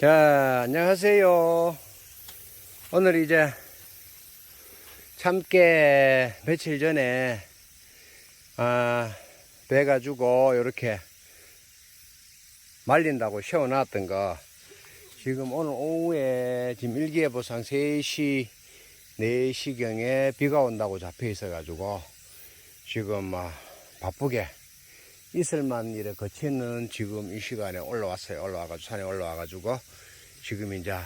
자, 안녕하세요. 오늘 이제 참깨 며칠 전에 아, 배가지고 이렇게 말린다고 세워놨던 거 지금 오늘 오후에 지금 일기예보상 3시 4시경에 비가 온다고 잡혀 있어 가지고 지금 막 바쁘게 이슬만 일에 거치는 지금 이 시간에 올라왔어요. 올라와가지고 산에 올라와가지고 지금 이제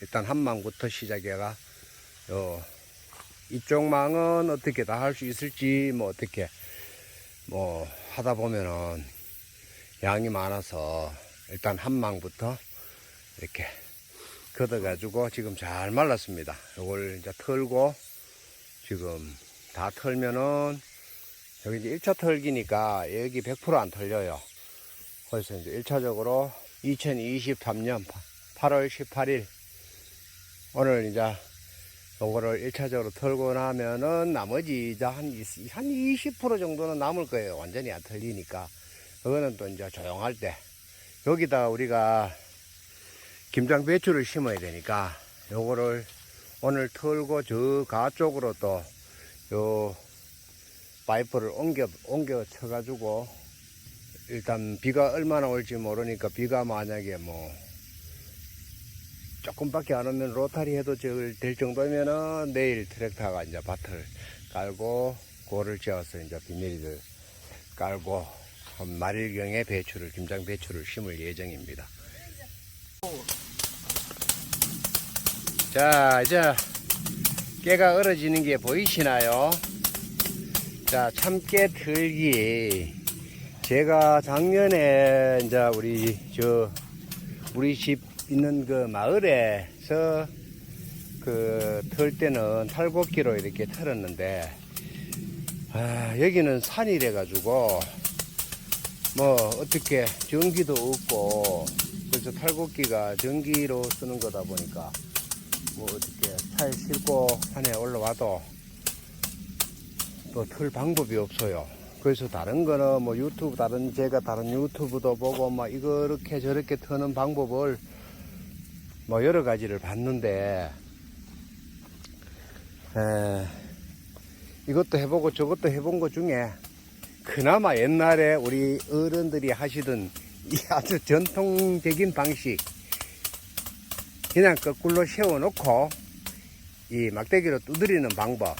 일단 한 망부터 시작해가 요 이쪽 망은 어떻게 다 할 수 있을지 뭐 어떻게 뭐 하다 보면은 양이 많아서 일단 한 망부터 이렇게 걷어가지고 지금 잘 말랐습니다. 요걸 이제 털고 지금 다 털면은 여기 이제 1차 털기니까 여기 100%안 털려요. 그래서 이제 1차적으로 2023년 8월 18일 오늘 이제 요거를 1차적으로 털고 나면은 나머지 이제 한, 20, 한20% 정도는 남을 거예요. 완전히 안 털리니까. 그거는 또 이제 조용할 때. 여기다 우리가 김장 배추를 심어야 되니까 요거를 오늘 털고 저 가 쪽으로 또 요 파이프를 옮겨, 옮겨 쳐가지고, 일단 비가 얼마나 올지 모르니까 비가 만약에 뭐, 조금밖에 안 오면 로타리 해도 될 정도면은 내일 트랙터가 이제 밭을 깔고, 고를 지어서 이제 비닐을 깔고, 한 말일경에 배추를, 김장 배추를 심을 예정입니다. 자, 이제 깨가 얼어지는 게 보이시나요? 자, 참깨 틀기. 제가 작년에 이제 우리 저 우리 집 있는 그 마을에서 그 털 때는 탈곡기로 이렇게 털었는데 아, 여기는 산이래 가지고 뭐 어떻게 전기도 없고 그래서 탈곡기가 전기로 쓰는 거다 보니까 뭐 어떻게 차에 싣고 산에 올라와도 또 틀 방법이 없어요. 그래서 다른 거는 뭐 유튜브 다른 제가 다른 유튜브도 보고 막 이렇게 저렇게 트는 방법을 뭐 여러 가지를 봤는데 에, 이것도 해보고 저것도 해본 것 중에 그나마 옛날에 우리 어른들이 하시던 이 아주 전통적인 방식 그냥 거꾸로 세워놓고 이 막대기로 두드리는 방법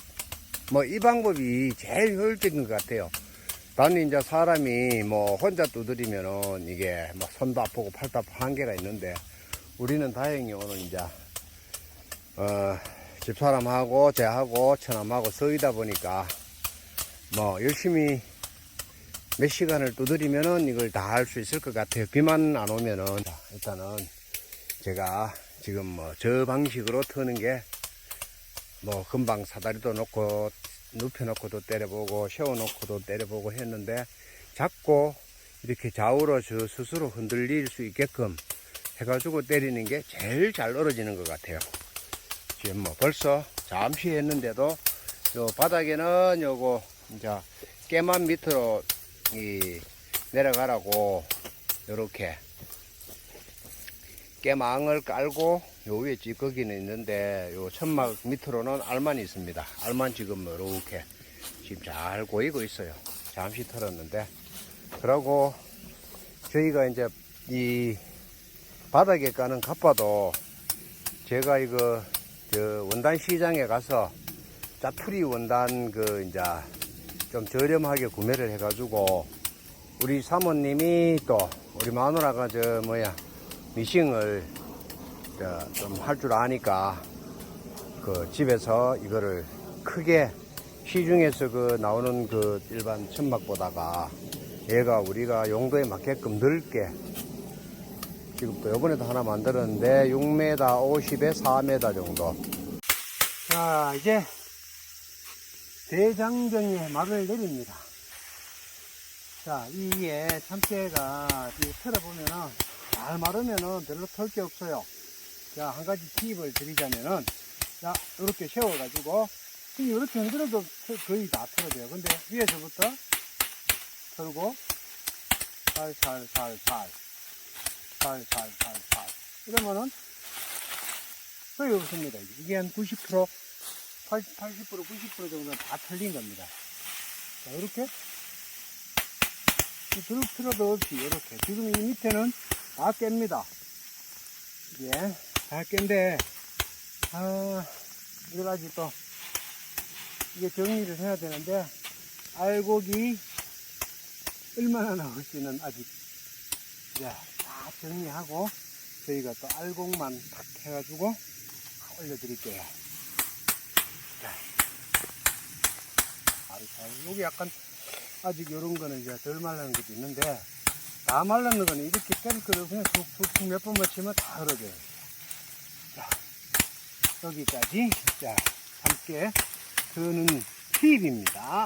뭐 이 방법이 제일 효율적인 것 같아요. 나는 이제 사람이 뭐 혼자 두드리면은 이게 뭐 손도 아프고 팔도 아프고 한계가 있는데 우리는 다행히 오늘 이제 어 집사람하고 제하고 처남하고 서이다 보니까 뭐 열심히 몇 시간을 두드리면은 이걸 다 할 수 있을 것 같아요. 비만 안 오면은 자, 일단은 제가 지금 뭐 저 방식으로 트는 게 뭐 금방 사다리도 놓고 눕혀놓고도 때려보고 세워놓고도 때려보고 했는데 자꾸 이렇게 좌우로 저 스스로 흔들릴 수 있게끔 해가지고 때리는 게 제일 잘 떨어지는 것 같아요. 지금 뭐 벌써 잠시 했는데도 요 바닥에는 요거 이제 깨만 밑으로 이 내려가라고 요렇게 깨망을 깔고 요 위에 찌꺼기는 있는데 요 천막 밑으로는 알만이 있습니다. 알만 지금 이렇게 지금 잘 고이고 있어요. 잠시 털었는데 그러고 저희가 이제 이 바닥에 까는 갑바도 제가 이거 저 원단 시장에 가서 짜투리 원단 그 이제 좀 저렴하게 구매를 해가지고 우리 사모님이 또 우리 마누라가 저 뭐야 미싱을 좀 할 줄 아니까 그 집에서 이거를 크게 시중에서 그 나오는 그 일반 천막보다가 얘가 우리가 용도에 맞게끔 넓게 지금 또 요번에도 하나 만들었는데 6m 50에 4m 정도 자 이제 대장정에 막을 내립니다 자 이에 참깨가 털어보면은 잘 마르면은 별로 털 게 없어요. 자, 한 가지 팁을 드리자면은, 자, 이렇게 세워가지고, 이렇게 흔들어도 거의 다 털어져요. 근데 위에서부터 털고, 살살살살, 살살살살, 이러면은 거의 없습니다. 이게 한 90%, 80, 80% 90% 정도는 다 틀린 겁니다. 자, 이렇게 들 필요도 없이 이렇게 지금 이 밑에는 다 깹니다. 이 깬데 아 여러 가지 또 이게 정리를 해야 되는데 알곡이 얼마나 나올지는 아직 이제 다 정리하고 저희가 또 알곡만 탁 해가지고 올려드릴게요. 여기 약간 아직 이런 거는 이제 덜 말라는 것도 있는데 다 말라는 거는 이렇게 때릴 거를 그냥 툭툭툭 몇 번만 치면 다. 자, 여기까지 자 함께 그는 팁입니다.